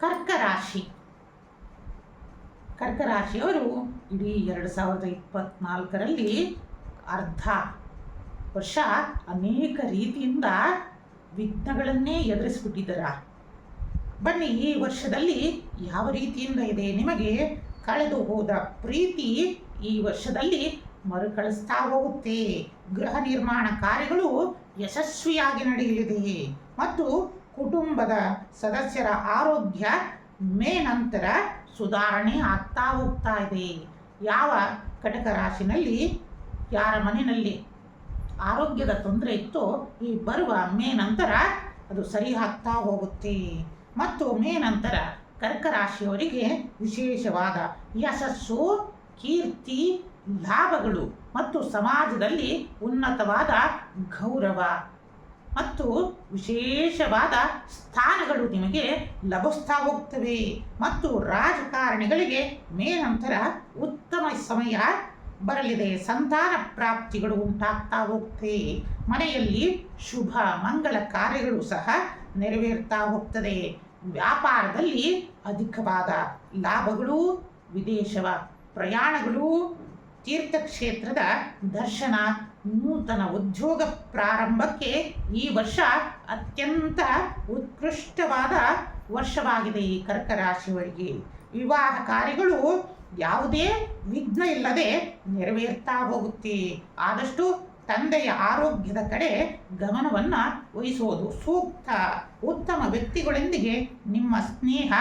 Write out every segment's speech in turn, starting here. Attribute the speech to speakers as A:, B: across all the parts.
A: ಕರ್ಕ ಕರ್ಕರಾಶಿಯವರು ಕರ್ಕ ರಾಶಿಯವರು ಇಡೀ ಎರಡು ಸಾವಿರದ ಇಪ್ಪತ್ನಾಲ್ಕರಲ್ಲಿ ಅರ್ಧ ವರ್ಷ ಅನೇಕ ರೀತಿಯಿಂದ ವಿಘ್ನಗಳನ್ನೇ ಎದುರಿಸ್ಬಿಟ್ಟಿದ್ದಾರ? ಬನ್ನಿ ಈ ವರ್ಷದಲ್ಲಿ ಯಾವ ರೀತಿಯಿಂದ ಇದೆ? ನಿಮಗೆ ಕಳೆದು ಹೋದ ಪ್ರೀತಿ ಈ ವರ್ಷದಲ್ಲಿ ಮರುಕಳಿಸ್ತಾ ಹೋಗುತ್ತೆ. ಗೃಹ ನಿರ್ಮಾಣ ಕಾರ್ಯಗಳು ಯಶಸ್ವಿಯಾಗಿ ನಡೆಯಲಿದೆ ಮತ್ತು ಕುಟುಂಬದ ಸದಸ್ಯರ ಆರೋಗ್ಯ ಮೇ ನಂತರ ಸುಧಾರಣೆ ಆಗ್ತಾ ಹೋಗ್ತಾ ಇದೆ. ಯಾವ ಕಟಕ ರಾಶಿನಲ್ಲಿ, ಯಾರ ಮನೆಯಲ್ಲಿ ಆರೋಗ್ಯದ ತೊಂದರೆ ಇತ್ತೋ, ಈ ಬರುವ ಮೇ ನಂತರ ಅದು ಸರಿ ಆಗ್ತಾ ಹೋಗುತ್ತೆ. ಮತ್ತು ಮೇ ನಂತರ ಕರ್ಕ ರಾಶಿಯವರಿಗೆ ವಿಶೇಷವಾದ ಯಶಸ್ಸು, ಕೀರ್ತಿ, ಲಾಭಗಳು ಮತ್ತು ಸಮಾಜದಲ್ಲಿ ಉನ್ನತವಾದ ಗೌರವ. ಮತ್ತು ವಿಶೇಷವಾದ ಸ್ಥಾನಗಳು ನಿಮಗೆ ಲಭಿಸ್ತಾ ಹೋಗ್ತವೆ. ಮತ್ತು ರಾಜಕಾರಣಿಗಳಿಗೆ ಮೇನಂತರ ಉತ್ತಮ ಸಮಯ ಬರಲಿದೆ. ಸಂತಾನ ಪ್ರಾಪ್ತಿಗಳು ಉಂಟಾಗ್ತಾ ಹೋಗ್ತವೆ ಮನೆಯಲ್ಲಿ ಶುಭ, ಮಂಗಳ ಕಾರ್ಯಗಳು ಸಹ ನೆರವೇರ್ತಾ ಹೋಗ್ತದೆ. ವ್ಯಾಪಾರದಲ್ಲಿ ಅಧಿಕವಾದ ಲಾಭಗಳು, ವಿದೇಶವ ಪ್ರಯಾಣಗಳು ತೀರ್ಥಕ್ಷೇತ್ರದ ದರ್ಶನ ನೂತನ ಉದ್ಯೋಗ ಪ್ರಾರಂಭಕ್ಕೆ ಈ ವರ್ಷ ಅತ್ಯಂತ ಉತ್ಕೃಷ್ಟವಾದ ವರ್ಷವಾಗಿದೆ ಈ ಕರ್ಕ ರಾಶಿಯವರಿಗೆ ವಿವಾಹ ಕಾರ್ಯಗಳು ಯಾವುದೇ ವಿಘ್ನ ಇಲ್ಲದೆ ನೆರವೇರ್ತಾ ಹೋಗುತ್ತೆ. ಆದಷ್ಟು ತಂದೆಯ ಆರೋಗ್ಯದ ಕಡೆ ಗಮನವನ್ನು ವಹಿಸೋದು ಸೂಕ್ತ. ಉತ್ತಮ ವ್ಯಕ್ತಿಗಳೊಂದಿಗೆ ನಿಮ್ಮ ಸ್ನೇಹ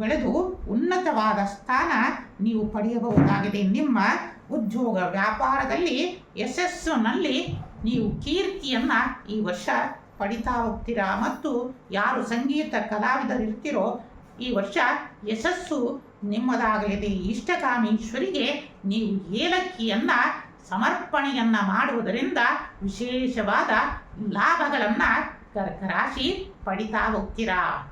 A: ಬೆಳೆದು ಉನ್ನತವಾದ ಸ್ಥಾನ ನೀವು ಪಡೆಯಬಹುದಾಗಿದೆ. ನಿಮ್ಮ ಉದ್ಯೋಗ ವ್ಯಾಪಾರದಲ್ಲಿ ಯಶಸ್ಸಿನಲ್ಲಿ ನೀವು ಕೀರ್ತಿಯನ್ನು ಈ ವರ್ಷ ಪಡಿತಾ ಹೋಗ್ತೀರಾ ಮತ್ತು ಯಾರು ಸಂಗೀತ ಕಲಾವಿದರಿರ್ತೀರೋ, ಈ ವರ್ಷ ಯಶಸ್ಸು ನಿಮ್ಮದಾಗಲಿದೆ. ಇಷ್ಟಕಾಮೀಶ್ವರಿಗೆ ನೀವು ಏಲಕ್ಕಿಯನ್ನು, ಸಮರ್ಪಣೆಯನ್ನು ಮಾಡುವುದರಿಂದ ವಿಶೇಷವಾದ ಲಾಭಗಳನ್ನು ಕರ್ಕರಾಶಿ ಪಡಿತಾ ಹೋಗ್ತೀರಾ